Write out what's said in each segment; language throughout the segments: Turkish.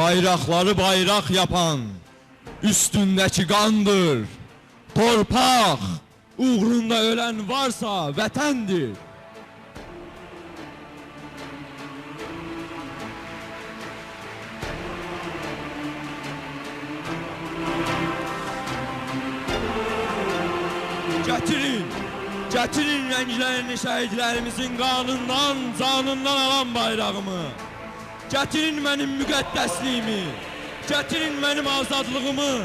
Bayrakları bayrak yapan üstündeki kandır. Torpak uğrunda ölen varsa vatandır. Getirin, getirin renklerini şehitlerimizin kanından, canından alan bayrağımı. Getirin benim müqəddəsliyimi, getirin benim azadlığımı.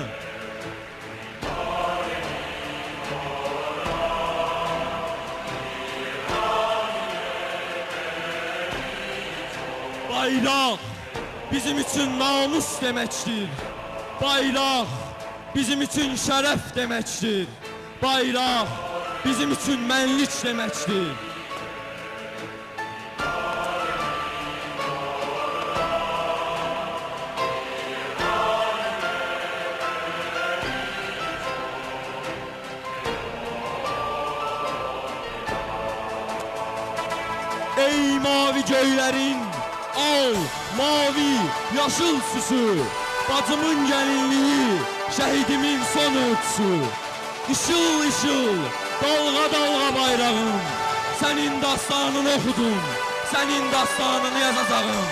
Bayraq bizim için namus demektir. Bayraq bizim için şeref demektir. Bayraq bizim için mənlik demektir. Mavi göylerin al, mavi, yaşıl süsü Bacımın gelinliği, şehidimin son ötüsü Işıl ışıl, dalga dalga bayrağım Senin dastanını okudum, senin dastanını yazacağım.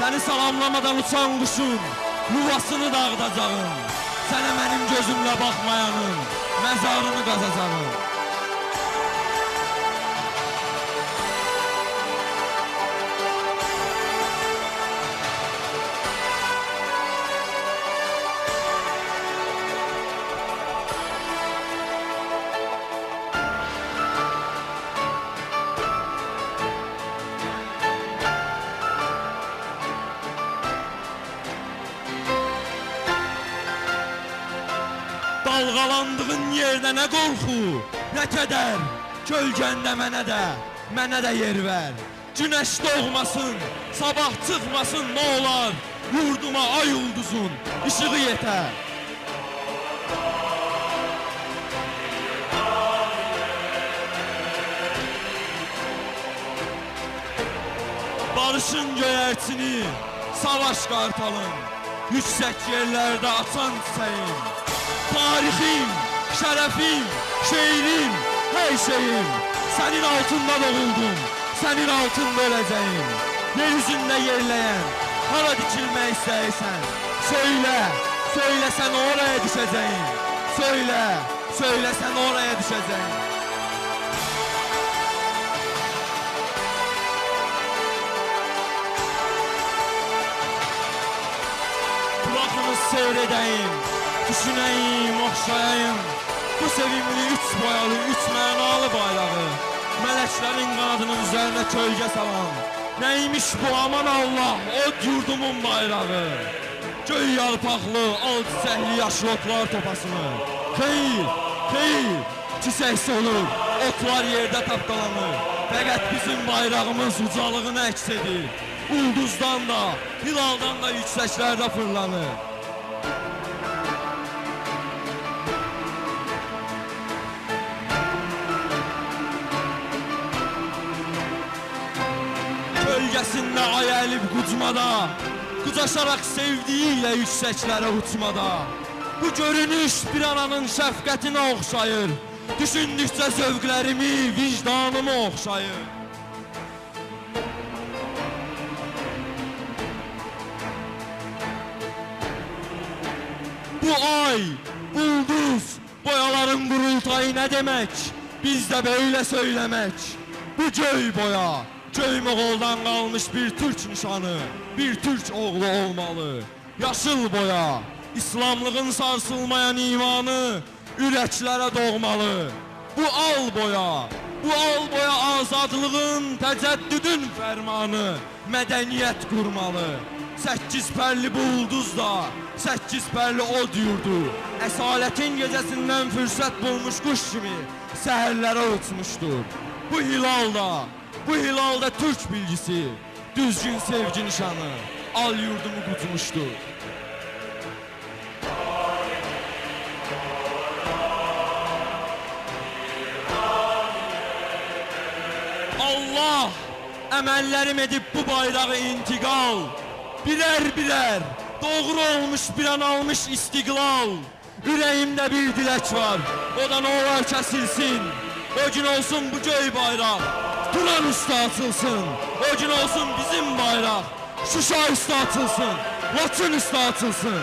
Seni salamlamadan uçan kuşun yuvasını dağıdacağım Sənə mənim gözümlə baxmayanın məzarını qazacağım Dalgalandığın yerde ne korku, ne keder? Gölgende mənə də, mənə də yer ver. Güneş doğmasın, sabah çıxmasın ne olar Yurduma ay ulduzun ışığı yeter. Barışın göyertini, savaş kartalın Yüksek yerlerde atan çiçeğim Tarixim, şərəfim, şeirim, hər şeyim Sənin altında doğuldum, sənin altında öləcəyim Yer üzündə yerləyən, hara dikilmək istəyirsən Söylə, söylə sən oraya düşəcəyim Söylə, söylə sən oraya düşəcəyim Kulağını seyredeyim, düşüneyim, okşayayım. Bu sevimli üç boyalı, üç mənalı bayrağı. Meleklerin kanadının üzerine kölge salan. Neymiş bu aman Allah, o yurdumun bayrağı. Göy yarpaqlı, al çiçəkli yaşlı otlar topasını. Xeyr, xeyr, çiçək solur, otlar yerdə tapdalanır. Fəqət bizim bayrağımız ucalığını əks edir. Ulduzdan da, hilaldan da yüksəklərdə fırlanır. Gölgesinde ay elip kucmada Kucaşarak sevdiğiyle yükseklere uçmada Bu görünüş bir ananın şefkatine okşayır Düşündükçe zövklerimi, vicdanımı okşayır Bu ay, ulduz, boyaların kurultayı ne demek? Biz de böyle söylemek. Bu göy boya, göy Moğol'dan kalmış bir Türk nişanı, bir Türk oğlu olmalı. Yaşıl boya, İslamlığın sarsılmayan imanı, ürəklərə doğmalı. Bu al boya, bu al boya azadlığın, təcəddüdün fərmanı, mədəniyyət qurmalı. Səkkiz pərli bu ulduz da, səkkiz pərli od yurdu. Əsalətin gecəsindən fürsət bulmuş quş kimi səhərlərə uçmuşdur. Bu hilal da, bu hilal da Türk bilgisi, düzgün sevgi nişanı, al yurdumu qutmuşdur. Allah əməllərim edib bu bayrağı intiqal birər Doğru olmuş bir an almış istiklal. Yüreğimde bir dilek var. O da ne olar kesilsin. O gün olsun bu göy bayrak. Turan üstü atılsın. O olsun bizim bayrak. Şuşa üstü atılsın. Laçın üstü atılsın.